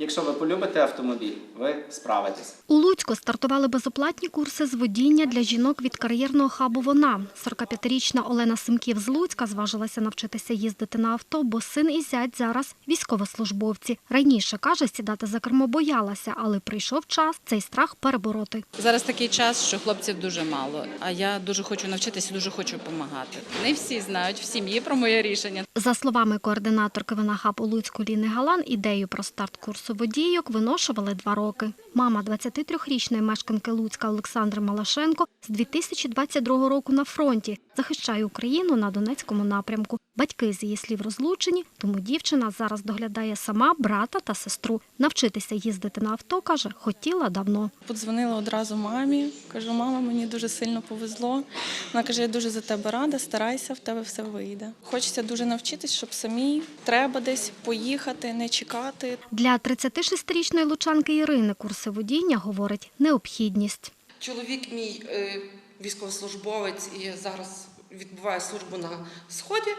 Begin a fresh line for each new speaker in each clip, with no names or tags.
Якщо ви полюбите автомобіль, ви справитесь.
У Луцьку стартували безоплатні курси з водіння для жінок від кар'єрного хабу «Вона». 45-річна Олена Симків з Луцька зважилася навчитися їздити на авто, бо син і зять зараз військовослужбовці. Раніше, каже, сідати за кермо боялася, але прийшов час цей страх перебороти.
Зараз такий час, що хлопців дуже мало, а я дуже хочу навчитися, дуже хочу допомагати. Не всі знають в сім'ї про моє рішення.
За словами координаторки «Винахаб» у Луцьку Ліни Галан, ідею про старт курсу водійок виношували два роки. Мама 23-річної мешканки Луцька Олександри Малашенко з 2022 року на фронті захищає Україну на Донецькому напрямку. Батьки з її слів розлучені, тому дівчина зараз доглядає сама брата та сестру. Навчитися їздити на авто, каже, хотіла давно.
Подзвонила одразу мамі. Кажу, мама, мені дуже сильно повезло. Вона каже, я дуже за тебе рада, старайся, в тебе все вийде. Хочеться дуже навчитись, щоб самій треба десь поїхати, не чекати.
Для 36-річної лучанки Ірини курси водіння, говорить, необхідність.
Чоловік мій е, військовослужбовець і зараз відбуває службу на сході.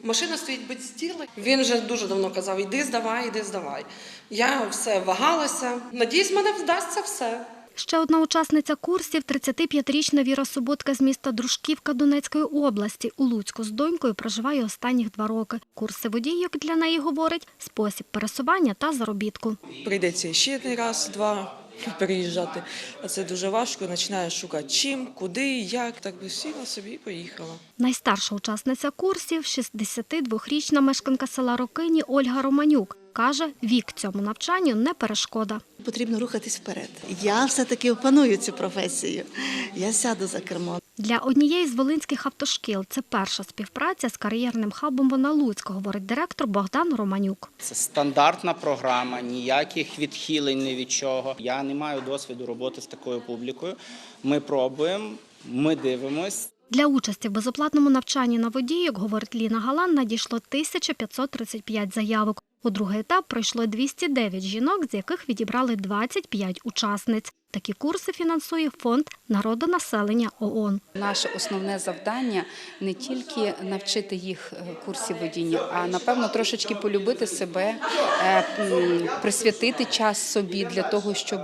Машина стоїть без тіла. Він вже дуже давно казав: іди здавай, іди здавай. Я все вагалася. Надіюсь, мене вдасться все.
Ще одна учасниця курсів – 35-річна Віра Суботка з міста Дружківка Донецької області. У Луцьку з донькою проживає останніх два роки. Курси водійок для неї, говорить, спосіб пересування та заробітку.
Прийдеться ще не раз, два переїжджати. А це дуже важко. Починаєш шукати чим, куди, як. Так би сіла собі і поїхала.
Найстарша учасниця курсів – 62-річна мешканка села Рокині Ольга Романюк. Каже, вік цьому навчанню не перешкода.
Потрібно рухатись вперед. Я все-таки опаную цю професію. Я сяду за кермо.
Для однієї з волинських автошкіл це перша співпраця з кар'єрним хабом «Вона Луцьк», говорить директор Богдан Романюк.
Це стандартна програма, ніяких відхилень ні від чого. Я не маю досвіду роботи з такою публікою. Ми пробуємо, ми дивимось.
Для участі в безоплатному навчанні на водійок, говорить Ліна Галан, надійшло 1535 заявок. У другий етап пройшло 209 жінок, з яких відібрали 25 учасниць. Такі курси фінансує фонд народонаселення ООН.
Наше основне завдання не тільки навчити їх е, курсів водіння, а напевно трошечки полюбити себе, е, присвятити час собі для того, щоб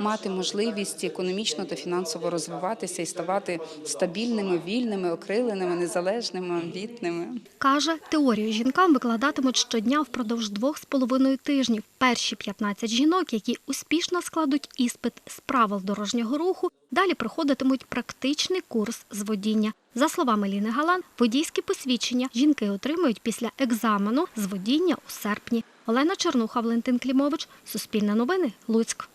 мати можливість економічно та фінансово розвиватися і ставати стабільними, вільними, окриленими, незалежними, амбітними.
Каже, теорію жінкам викладатимуть щодня впродовж двох з половиною тижнів. Перші 15 жінок, які успішно складуть іспит з правил дорожнього руху, далі проходитимуть практичний курс з водіння. За словами Ліни Галан, водійські посвідчення жінки отримують після екзамену з водіння у серпні. Олена Чернуха, Валентин Клімович, Суспільне новини, Луцьк.